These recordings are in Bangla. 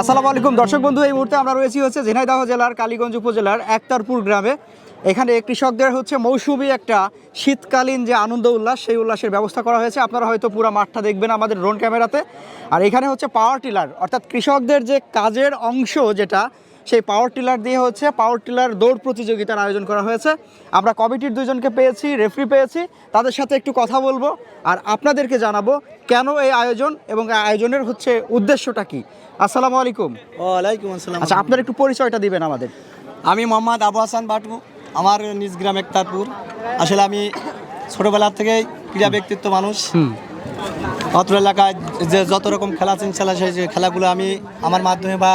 আসসালামু আলাইকুম। দর্শক বন্ধু, এই মুহূর্তে আমরা রয়েছি হচ্ছে ঝিনাইদহ জেলার কালীগঞ্জ উপজেলার একতারপুর গ্রামে। এখানে কৃষকদের হচ্ছে মৌসুমি একটা শীতকালীন যে আনন্দ উল্লাস, সেই উল্লাসের ব্যবস্থা করা হয়েছে। আপনারা হয়তো পুরো মাঠটা দেখবেন আমাদের ড্রোন ক্যামেরাতে। আর এখানে হচ্ছে পাওয়ার টিলার, অর্থাৎ কৃষকদের যে কাজের অংশ যেটা সেই পাওয়ার টিলার দিয়ে হচ্ছে পাওয়ার টিলার দৌড় প্রতিযোগিতার আয়োজন করা হয়েছে। আমরা কমিটির দুজনকে পেয়েছি রেফারি পেয়েছি। তাদের সাথে একটু কথা বলব আর আপনাদেরকে জানাব কেন এই আয়োজন এবং আয়োজনের হচ্ছে উদ্দেশ্যটা কি। আসসালামু আলাইকুম। ওয়ালাইকুম আসসালাম। আচ্ছা আপনার একটু পরিচয়টা দিবেন আমাদের। আমি মোহাম্মদ আবু হাসান বাটু আমার নিজ গ্রাম একতারপুর। আসলে আমি ছোটবেলা থেকে ক্রীড়া ব্যক্তিত্ব মানুষ। অত্র এলাকায় যে যত রকম খেলা আছে খেলা সেই যে খেলাগুলো আমি আমার মাধ্যমে বা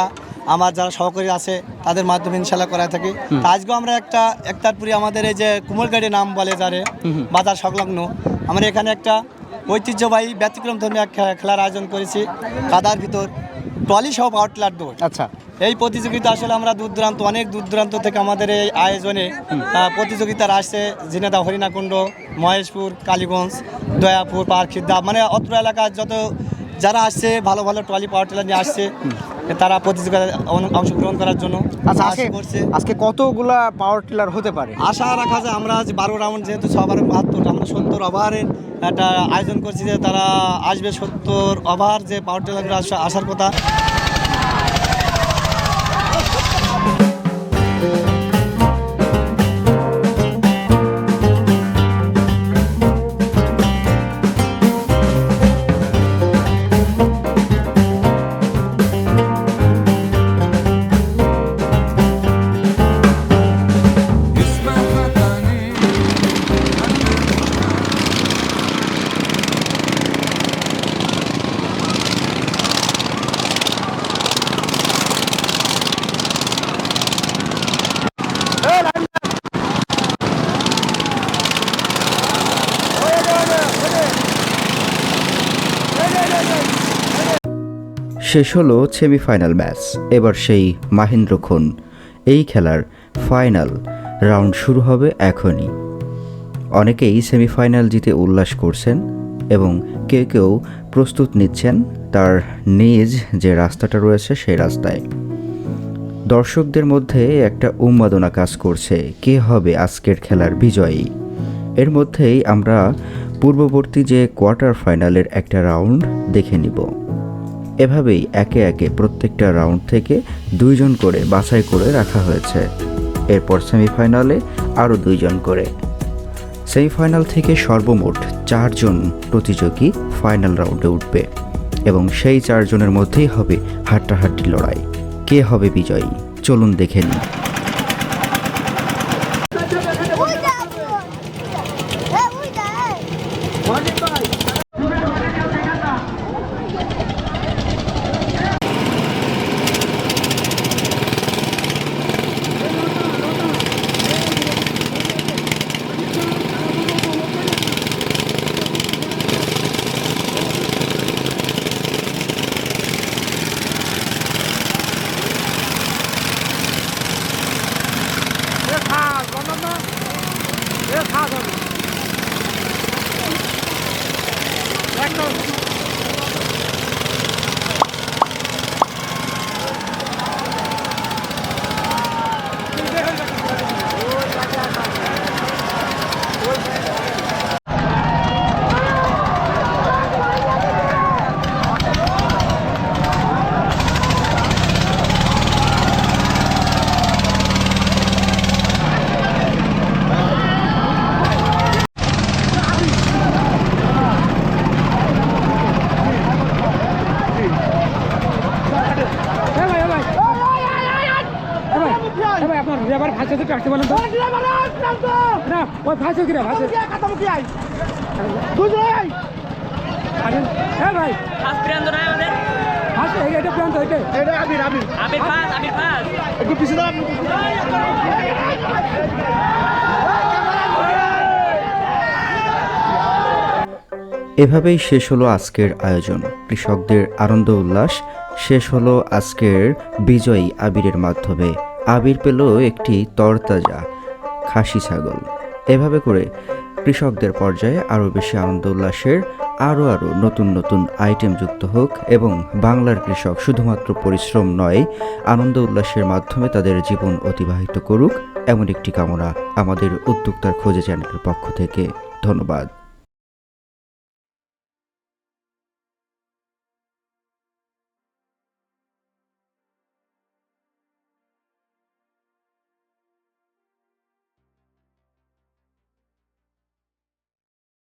আমার যারা সহকারী আছে তাদের মাধ্যমে ইনশাল্লাহ করা থাকি। আজকেও আমরা একটা একতারপুরি আমাদের এই যে কুমলগাড়ি নাম বলে যারে বাজার সংলগ্ন আমরা এখানে একটা ঐতিহ্যবাহী ব্যতিক্রম ধর্মী খেলার আয়োজন করেছি কাদার ভিতর ট্রলি সহ পাওয়ার টিলার দৌড়। আচ্ছা। এই প্রতিযোগিতা আসলে আমরা দূর দূরান্ত অনেক দূর দূরান্ত থেকে আমাদের এই আয়োজনে প্রতিযোগিতার আসছে ঝিনেদা হরিণাকুণ্ড মহেশপুর কালীগঞ্জ দয়াপুর পারখিদ্দা মানে অত্র এলাকার যত যারা আসছে ভালো ভালো ট্রলি পাওয়ার টিলার নিয়ে আসছে। তারা প্রতিযোগিতায় অংশগ্রহণ করার জন্য আচ্ছা আজকে করছে। আজকে কতগুলা পাওয়ার টিলার হতে পারে? আশা রাখা যায় আমরা আজ বারো রাউন্ড যেহেতু সবার বাহাত্তর আমরা সত্তর ওভারের একটা আয়োজন করছি যে তারা আসবে সত্তর ওভার যে পাওয়ার টিলারগুলো আসা- আসার কথা। শেষ হলো সেমিফাইনাল ম্যাচ। এবার সেই মাহেন্দ্র খুন। এই খেলার ফাইনাল রাউন্ড শুরু হবে এখনই। অনেকেই সেমিফাইনাল জিতে উল্লাস করছেন এবং কেউ কেউ প্রস্তুত নিচ্ছেন তার নিজ যে রাস্তাটা রয়েছে সেই রাস্তায়। দর্শকদের মধ্যে একটা উন্মাদনা কাজ করছে, কে হবে আজকের খেলার বিজয়ী? এর মধ্যেই আমরা পূর্ববর্তী যে কোয়ার্টার ফাইনালের একটা রাউন্ড দেখে নিব। এভাবেই একে একে প্রত্যেকটা রাউন্ড থেকে দুইজন করে বাছাই করে রাখা হয়েছে। এরপর সেমিফাইনালে আরও দুইজন করে। সেমিফাইনাল থেকে সর্বমোট চারজন প্রতিযোগী ফাইনাল রাউন্ডে উঠবে এবং সেই চারজনের মধ্যেই হবে হাড্ডাহাড্ডি লড়াই। কে হবে বিজয়ী? চলুন দেখে নিই। আসতে বলেন তো। না ওই কিরা ভাষা হ্যাঁ ভাই। ফার্স্ট প্রান্ত নয় আমাদের। ভাষা এটা প্রান্ত এটা। আবির ফার্স্ট আবির ফার্স্ট এভাবেই শেষ হলো আজকের আয়োজন। কৃষকদের আনন্দ উল্লাস। শেষ হলো আজকের বিজয়ী আবিরের মাধ্যমে। আবির পেল একটি তরতাজা খাসি ছাগল। এভাবে করে কৃষকদের পর্যায়ে আরও বেশি আনন্দ উল্লাসের আরও আরও নতুন নতুন আইটেম যুক্ত হোক এবং বাংলার কৃষক শুধুমাত্র পরিশ্রম নয়, আনন্দ উল্লাসের মাধ্যমে তাদের জীবন অতিবাহিত করুক, এমন একটি কামনা আমাদের উদ্যোক্তার খোঁজে চ্যানেলের পক্ষ থেকে। ধন্যবাদ।